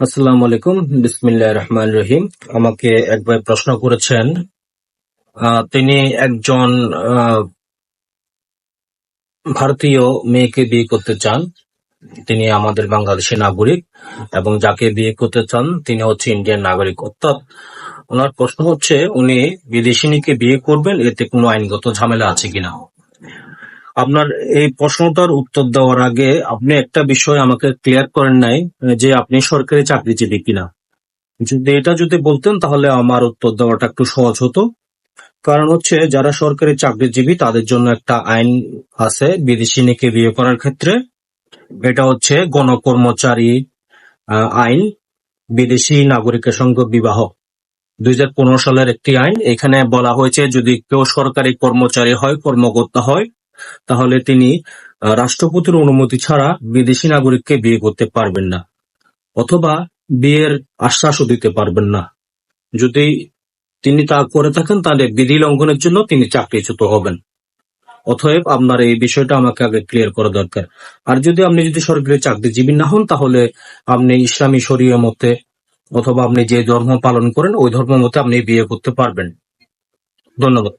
আসসালামু আলাইকুম। বিসমিল্লাহ রহমান রহিম। আমাকে এক ভাই প্রশ্ন করেছেন। তিনি একজন ভারতীয় মেয়েকে বিয়ে করতে চান। তিনি আমাদের বাংলাদেশের নাগরিক এবং যাকে বিয়ে করতে চান, তিনি হচ্ছে ইন্ডিয়ান নাগরিক। অর্থাৎ ওনার প্রশ্ন হচ্ছে, উনি বিদেশিনীকে বিয়ে করবেন? এতে কোনো আইনগত ঝামেলা আছে কিনা? আপনার এই প্রশ্নটার উত্তর দেওয়ার আগে আপনি একটা বিষয় আমাকে ক্লিয়ার করেন নাই, যে আপনি সরকারি চাকরিজীবী কিনা। যদি এটা যদি বলতেন তাহলে আমার উত্তর দেওয়াটা একটু সহজ হতো। কারণ হচ্ছে যারা সরকারি চাকরিজীবী তাদের জন্য একটা আইন আছে বিদেশিনীকে বিয়ে করার ক্ষেত্রে। এটা হচ্ছে গণকর্মচারী আইন, বিদেশি নাগরিকের সঙ্গে বিবাহ। দুই হাজার পনেরো সালের একটি আইন, এখানে বলা হয়েছে যদি কেউ সরকারি কর্মচারী হয়, কর্মকর্তা হয় তাহলে তিনি রাষ্ট্রপতির অনুমতি ছাড়া বিদেশি নাগরিককে বিয়ে করতে পারবেন না, অথবা বিয়ের আশ্বাসও দিতে পারবেন না। যদি তিনি তা করে থাকেন, তাহলে বিধি লঙ্ঘনের জন্য তিনি চাকরিচ্যুত হবেন। অতএব আপনার এই বিষয়টা আমাকে আগে ক্লিয়ার করা দরকার। আর যদি আপনি যদি সরকারি চাকরিজীবী না হন, তাহলে আপনি ইসলামী শরীয় মতে, অথবা আপনি যে ধর্ম পালন করেন, ওই ধর্ম মতে আপনি বিয়ে করতে পারবেন। ধন্যবাদ।